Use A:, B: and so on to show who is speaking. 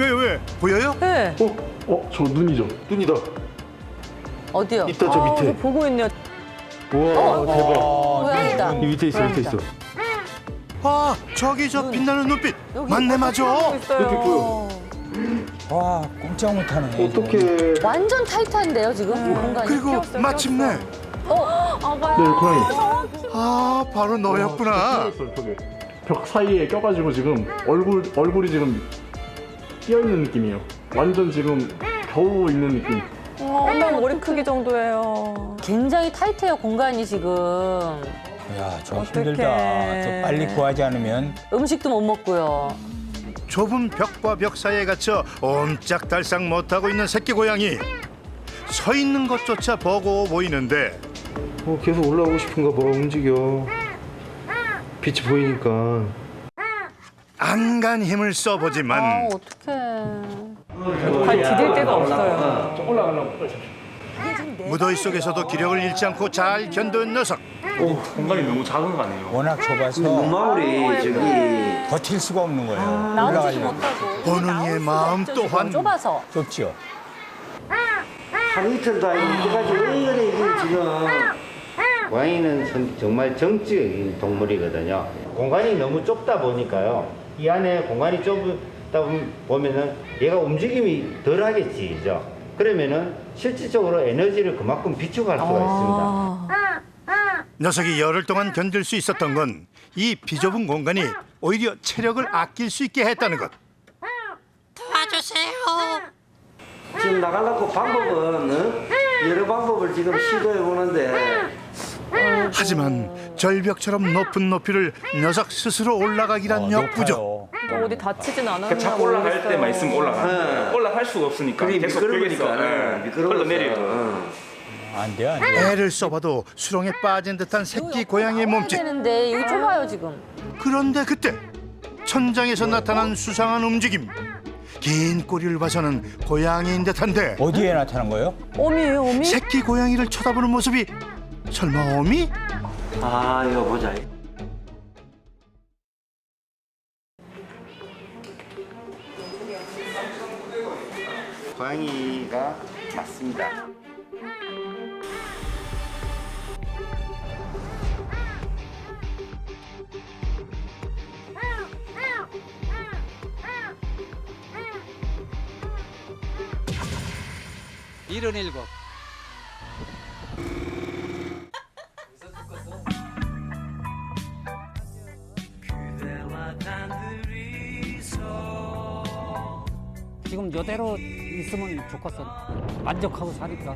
A: 왜 왜? 보여요?
B: 네.
C: 어? 어? 저 눈이죠? 눈이다.
B: 어디요?
C: 있다 저
B: 아,
C: 밑에.
B: 저 보고 있네요.
C: 우와 대박.
B: 고양이다.
C: 이 밑에 있어 밑에 있어.
A: 아 저기 저 빛나는 눈빛 맞네 맞아.
C: 여기 보여.
D: 와 꼼짝 못하네.
C: 어떻게?
B: 완전 타이트한데요 지금 공간이.
A: 그리고 마침내
B: 어, 아가야.
C: 네 고양이.
A: 아 바로 너였구나.
C: 저게. 벽 사이에 껴가지고 지금 얼굴 얼굴이 지금 끼어 있는 느낌이에요. 완전 지금 겨우 있는 느낌.
E: 엄마 머리 크기 정도예요.
B: 굉장히 타이트해요 공간이 지금.
D: 야, 저
E: 어떡해.
D: 힘들다. 저 빨리 구하지 않으면
B: 음식도 못 먹고요.
A: 좁은 벽과 벽 사이에 갇혀 옴짝달싹 못하고 있는 새끼 고양이. 서 있는 것조차 버거워 보이는데
F: 어, 계속 올라오고 싶은가 봐 움직여 빛이 보이니까
A: 안간 힘을
B: 아
A: 써보지만
B: 어떡해.
E: 발 디딜 데가 없어요.
A: 무더위 속에서도 기력을 잃지 않고 잘 견뎌온 녀석.
C: 공간이 너무 작은 거 아니에요?
D: 워낙 좁아서
F: 눈마울이 저기
D: 버틸 수가 없는 거예요.
B: 나오지
D: 올라가려면.
B: 못하고.
A: 보는 이의 마음 또한
B: 좁아서.
D: 좁죠.
F: 하루 이틀 다 이래가지고 왜 이래 이게 지금
G: 고양이는 선- 정말 정적인 동물이거든요. 공간이 너무 좁다 보니까요. 이 안에 공간이 좁다 보면은 얘가 움직임이 덜 하겠지, 죠 그러면은 실질적으로 에너지를 그만큼 비축할 수가 있습니다.
A: 녀석이 열흘 동안 견딜 수 있었던 건 이 비좁은 공간이 오히려 체력을 아낄 수 있게 했다는 것.
F: 지금 나가려고 방법은 어? 여러 방법을 지금 시도해 보는데
A: 하지만 절벽처럼 높은 높이를 녀석 스스로 올라가기란
D: 어,
A: 역부족.
D: 높아요.
E: 또 어디 다치진 않았나
H: 자꾸 올라갈
E: 모르겠어요.
H: 때만 있으면 올라가.
F: 네.
H: 올라갈 수가 없으니까
F: 그게
H: 계속
F: 미끄러우니까 미끄러워서
H: 흘러내려요.
F: 어.
D: 안 돼, 안 돼.
A: 애를 써봐도 수렁에 빠진 듯한 새끼 고양이의 몸짓.
B: 되는데 여기 좁아요 지금.
A: 그런데 그때 천장에서 나타난 수상한 움직임. 긴 꼬리를 봐서는 고양이인 듯한데
D: 어디에 나타난 거예요?
E: 어미예요, 어미?
A: 새끼 고양이를 쳐다보는 모습이 설마 어미?
F: 아 이거 보자
G: 고양이가 맞습니다.
I: 일흔일곱 지금 이대로 있으면 좋겠어. 만족하고 사니까